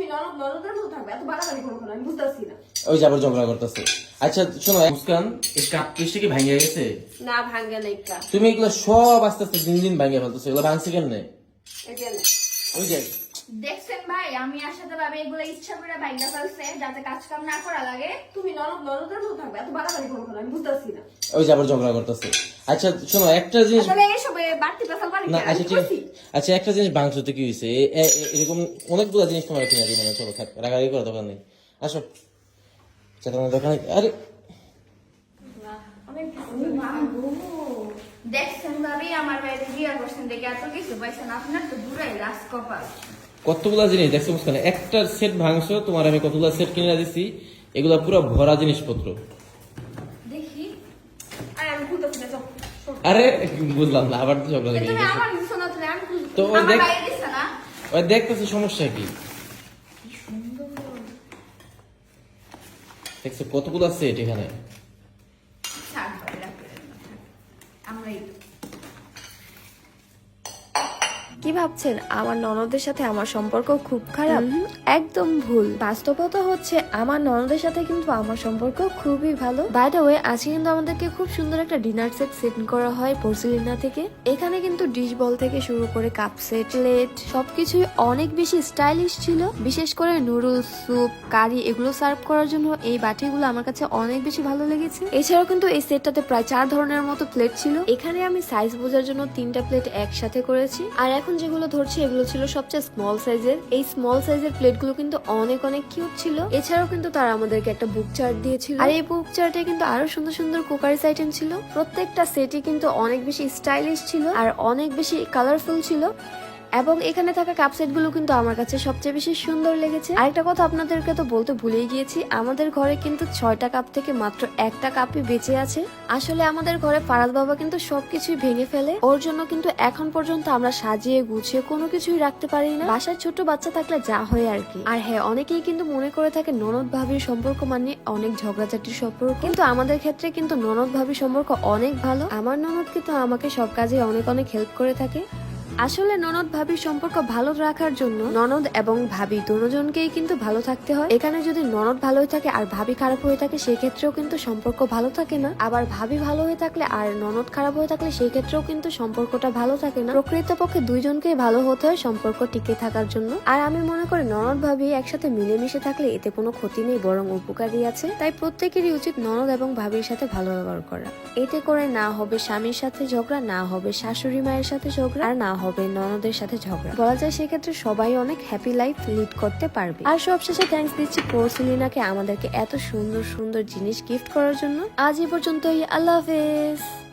তুমি ননদ ননদের মতো থাকবে এত বাড়াবাড়ি করো কেন? আমি বুঝতেছি না। ওই যে আবার ঝগড়া করতেছে। আচ্ছা শোনো মুস্কান এই কাপ পিসটা কি ভাঙে গেছে? না নাই তুমি এগুলো সব আস্তে আস্তে দিন দিন ভাঙে ফেলতেছো এগুলো ভাঙছে কেন ওই যে দেখছেন ভাই আমি আসাতে ভাবে এগুলো ইচ্ছা করে ভাইগা ফেলছে যাতে কাজ কাম না করা লাগে। তুমি ননদ ননদের মতো থাকবে এত বাড়াবাড়ি করো কেন? আমি বুঝতেছি না। ওই যে আবার ঝগড়া করতেছে। আচ্ছা শোনো একটা জিনিস আসলে এইসব এ বাড়তি বাড়ি না আচ্ছা ঠিক আচ্ছা একটা জিনিস কি এ- এরকম অনেকগুলো জিনিস তোমার কিনে দিই মানে চলো থাক রাগারাগি দোকান নেই। আসো। চেতনার দোকানে আরে দেখছেন ভাবি আমার বাইরে বিয়া করছেন দেখে এত কিছু পাইছেন আপনার তো দূরাই লাস্ট কপাল কতগুলা জিনিস দেখছ না? একটা সেট ভাঙছো তোমার আমি কতগুলা সেট কিনে দিছি এগুলা পুরো ভরা জিনিসপত্র। আরে বুঝলাম না আবার তো ঝগড়া লেগে। তো ওই দেখ- ওই দেখতেছে সমস্যা কি? দেখছ কতগুলা সেট এখানে? আমরাই কি ভাবছেন? আমার ননদের সাথে আমার সম্পর্ক খুব খারাপ। একদম ভুল। বাস্তবতা হচ্ছে আমার ননদের সাথে কিন্তু আমার সম্পর্ক খুবই ভালো। বাই ওয়ে আজকে কিন্তু আমাদেরকে খুব সুন্দর একটা ডিনার সেট সেট করা হয় পর্সিলিনা থেকে। এখানে কিন্তু ডিশ বল থেকে শুরু করে কাপ সেট প্লেট সবকিছুই অনেক বেশি স্টাইলিশ ছিল। বিশেষ করে নুডলস স্যুপ কারি এগুলো সার্ভ করার জন্য এই বাটিগুলো আমার কাছে অনেক বেশি ভালো লেগেছে। এছাড়াও কিন্তু এই সেটটাতে প্রায় চার ধরনের মতো প্লেট ছিল। এখানে আমি সাইজ বোঝার জন্য তিনটা প্লেট একসাথে করেছি। আর এখন যেগুলো ধরছি এগুলো ছিল সবচেয়ে স্মল সাইজের এই স্মল সাইজের প্লেটগুলো কিন্তু অনেক অনেক কিউট ছিল। এছাড়াও কিন্তু তারা আমাদেরকে একটা বুক চার্ট দিয়েছিল। আর এই বুক চার্টে কিন্তু আরও সুন্দর সুন্দর কুকারিস আইটেম ছিল। প্রত্যেকটা সেটই কিন্তু অনেক বেশি স্টাইলিশ ছিল আর অনেক বেশি কালারফুল ছিল। এবং এখানে থাকা কাপ সেটগুলো কিন্তু আমার কাছে সবচেয়ে বেশি সুন্দর লেগেছে। আরেকটা কথা আপনাদেরকে তো বলতে ভুলেই গিয়েছি, আমাদের ঘরে কিন্তু ছয়টা কাপ থেকে মাত্র একটা কাপই বেঁচে আছে। আসলে আমাদের ঘরে ফারাদ বাবা কিন্তু সবকিছুই ভেঙে ফেলে, ওর জন্য কিন্তু এখন পর্যন্ত আমরা সাজিয়ে গুছিয়ে কোনো কিছুই রাখতে পারি না। বাসার ছোট বাচ্চা থাকলে যা হয় আর কি। আর হ্যাঁ অনেকেই কিন্তু মনে করে থাকে ননদ ভাবির সম্পর্ক মানে অনেক ঝগড়াঝাটির সম্পর্ক। কিন্তু আমাদের ক্ষেত্রে কিন্তু ননদ ভাবির সম্পর্ক অনেক ভালো। আমার ননদ কিন্তু আমাকে সব কাজে অনেক অনেক হেল্প করে থাকে। আসলে ননদ ভাবির সম্পর্ক ভালো রাখার জন্য ননদ এবং ভাবি দুজনকেই কিন্তু ভালো থাকতে হয়। এখানে যদি ননদ ভালো হয়ে থাকে আর ভাবি খারাপ হয়ে থাকে সেই ক্ষেত্রেও কিন্তু সম্পর্ক ভালো থাকে না। আবার ভাবি ভালো হয়ে থাকলে আর ননদ খারাপ হয়ে থাকলে সেই ক্ষেত্রেও কিন্তু সম্পর্কটা ভালো থাকে না। প্রকৃতপক্ষে দুইজনকেই ভালো হতে হয় সম্পর্ক টিকে থাকার জন্য। আর আমি মনে করি ননদ ভাবি একসাথে মিলেমিশে থাকলে এতে কোনো ক্ষতি নেই, বরং উপকারী আছে। তাই প্রত্যেকেরই উচিত ননদ এবং ভাবির সাথে ভালো ব্যবহার করা। এতে করে না হবে স্বামীর সাথে ঝগড়া, না হবে শাশুড়ি মায়ের সাথে ঝগড়া, আর না হবে, ননদের সাথে ঝগড়া। বলা যায় সেক্ষেত্রে সবাই অনেক হ্যাপি লাইফ লিড করতে পারবে। আর সবশেষে থ্যাংকস দিচ্ছি পোর্সিলিনাকে আমাদেরকে এত সুন্দর সুন্দর জিনিস গিফট করার জন্য। আজ এ পর্যন্তই, আল্লাহ হাফেজ।